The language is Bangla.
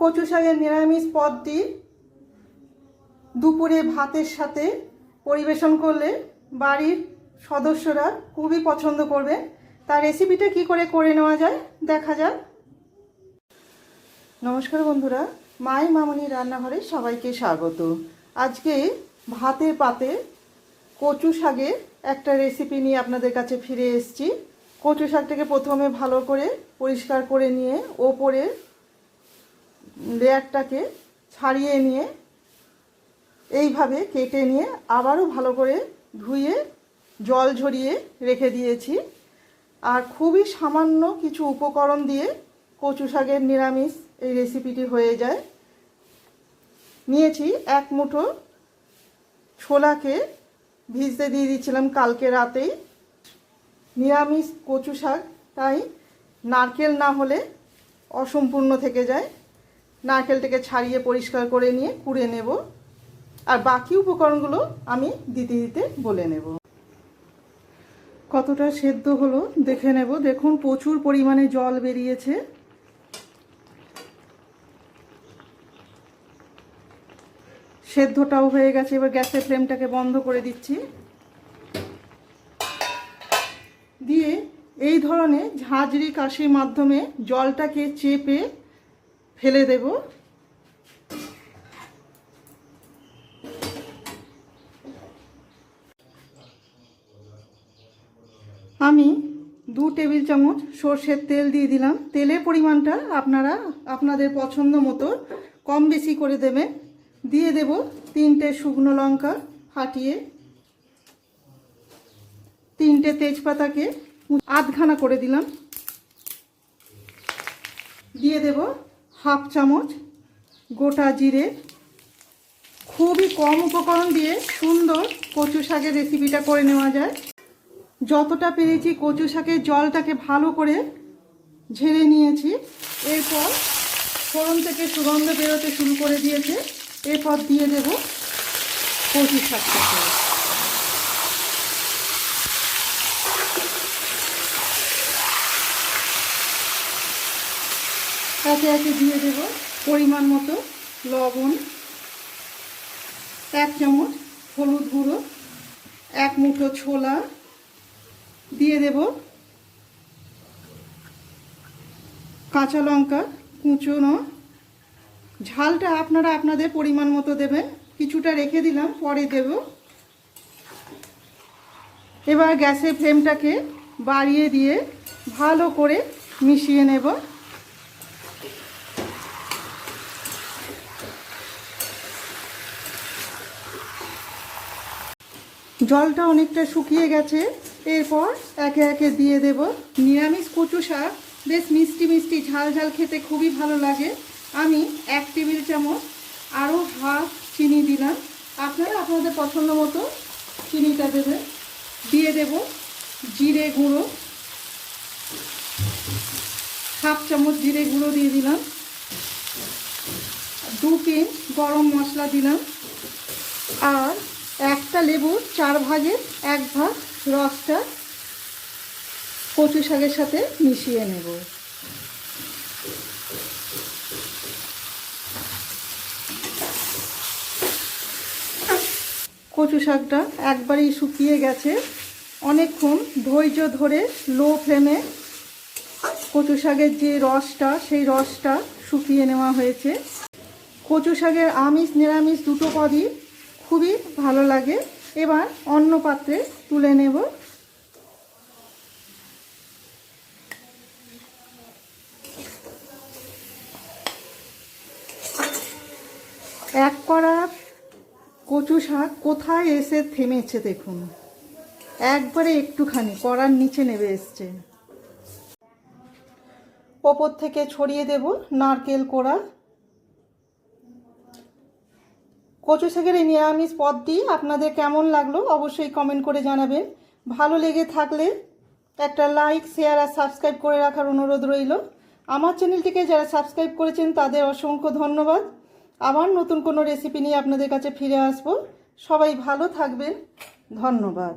কচু শাকের নিরামিষ পদটি দুপুরে ভাতের সাথে পরিবেশন করলে বাড়ির সদস্যরা খুবই পছন্দ করবে। তার রেসিপিটা কি করে করে নেওয়া যায় দেখা যাক। নমস্কার বন্ধুরা, মাই মামনি রান্নাঘরে সবাইকে স্বাগত। আজকে ভাতের পাতে কচু শাকের একটা রেসিপি নিয়ে আপনাদের কাছে ফিরে এসেছি। কচু শাকটাকে প্রথমে ভালো করে পরিষ্কার করে নিয়ে ওপরে লেয়ারটাকে ছাড়িয়ে নিয়ে এইভাবে কেটে নিয়ে আবারও ভালো করে ধুয়ে জল ঝরিয়ে রেখে দিয়েছি। আর খুবই সামান্য কিছু উপকরণ দিয়ে কচু শাকের নিরামিষ এই রেসিপিটি হয়ে যায়। নিয়েছি এক মুঠো ছোলাকে ভিজতে দিয়ে দিয়েছিলাম কালকে রাতেই। নিরামিষ কচু শাক, তাই নারকেল না হলে অসম্পূর্ণ থেকে যায়। নারকেলটাকে ছাড়িয়ে পরিষ্কার করে নিয়ে কুড়ে নেব। আর বাকি উপকরণগুলো আমি দিতে দিতে বলে নেব। কতটা সেদ্ধ হলো দেখে নেব। দেখুন, প্রচুর পরিমাণে জল বেরিয়েছে। সেদ্ধটাও হয়ে গেছে। এবার গ্যাসের ফ্লেমটাকে বন্ধ করে দিচ্ছি। দিয়ে এই ধরনের ঝাঁঝরি কাশির মাধ্যমে জলটাকে চেপে ফেলে দেব। আমি দু টেবিল চামচ সর্ষের তেল দিয়ে দিলাম। তেলের পরিমাণটা আপনারা আপনাদের পছন্দ মতো কম বেশি করে দেবেন। দিয়ে দেব তিনটে শুকনো লঙ্কা ফাটিয়ে। তিনটে তেজপাতাকে আধখানা করে দিলাম। দিয়ে দেব হাফ চামচ গোটা জিরে। খুবই কম উপকরণ দিয়ে সুন্দর কচু শাকের রেসিপিটা করে নেওয়া যায়। যতটা পেরেছি কচু শাকের জলটাকে ভালো করে ঝেড়ে নিয়েছি। এরপর ফোড়ন থেকে সুগন্ধ বেরোতে শুরু করে দিয়েছে। এরপর দিয়ে দেব কচু শাকটাকে। একে একে দিয়ে দেব পরিমাণ মতো লবণ, এক চামচ হলুদ গুঁড়ো, এক মুঠো ছোলা, দিয়ে দেব কাঁচা লঙ্কা কুচোনো। ঝালটা আপনারা আপনাদের পরিমাণ মতো দেবেন, কিছুটা রেখে দিলাম, পরে দেব। এবার গ্যাসের ফ্লেমটাকে বাড়িয়ে দিয়ে ভালো করে মিশিয়ে নেব। জলটা অনেকটা শুকিয়ে গেছে। এরপর একে একে দিয়ে দেব নিরামিষ কচু শাক। বেশ মিষ্টি মিষ্টি, ঝাল ঝাল খেতে খুবই ভালো লাগে। আমি এক টেবিল চামচ আরও হাফ চিনি দিলাম। আপনারা আপনাদের পছন্দ মতো চিনিটা দেবেন। দিয়ে দেব জিরে গুঁড়ো। হাফ চামচ জিরে গুঁড়ো দিয়ে দিলাম। দু পিন গরম মশলা দিলাম। আর একটা লেবুর চার ভাগের এক ভাগ রসটা কচু শাকের সাথে মিশিয়ে নেব। কচু শাকটা একবারেই শুকিয়ে গেছে। অনেকক্ষণ ধৈর্য ধরে লো ফ্লেমে কচু শাকের যে রসটা, সেই রসটা শুকিয়ে নেওয়া হয়েছে। কচু শাকের আমিষ, নিরামিষ দুটো পদই খুবই ভালো লাগে। এবার অন্য পাত্রে তুলে নেব। এক কড়া কচু শাক কোথায় এসে থেমেছে দেখুন। একবারে একটুখানি কড়ার নিচে নেবে এসছে। ওপর থেকে ছড়িয়ে দেব নারকেল কোড়া। কচু শাকের এই নিরামিষ পদটি আপনাদের কেমন লাগল অবশ্যই কমেন্ট করে জানাবেন। ভালো লেগে থাকলে একটা লাইক শেয়ার আর সাবস্ক্রাইব করে রাখার অনুরোধ রইল। আমার চ্যানেলটিকে যারা সাবস্ক্রাইব করেছেন তাদের অসংখ্য ধন্যবাদ। আবার নতুন কোনো রেসিপি নিয়ে আপনাদের কাছে ফিরে আসব। সবাই ভালো থাকবেন। ধন্যবাদ।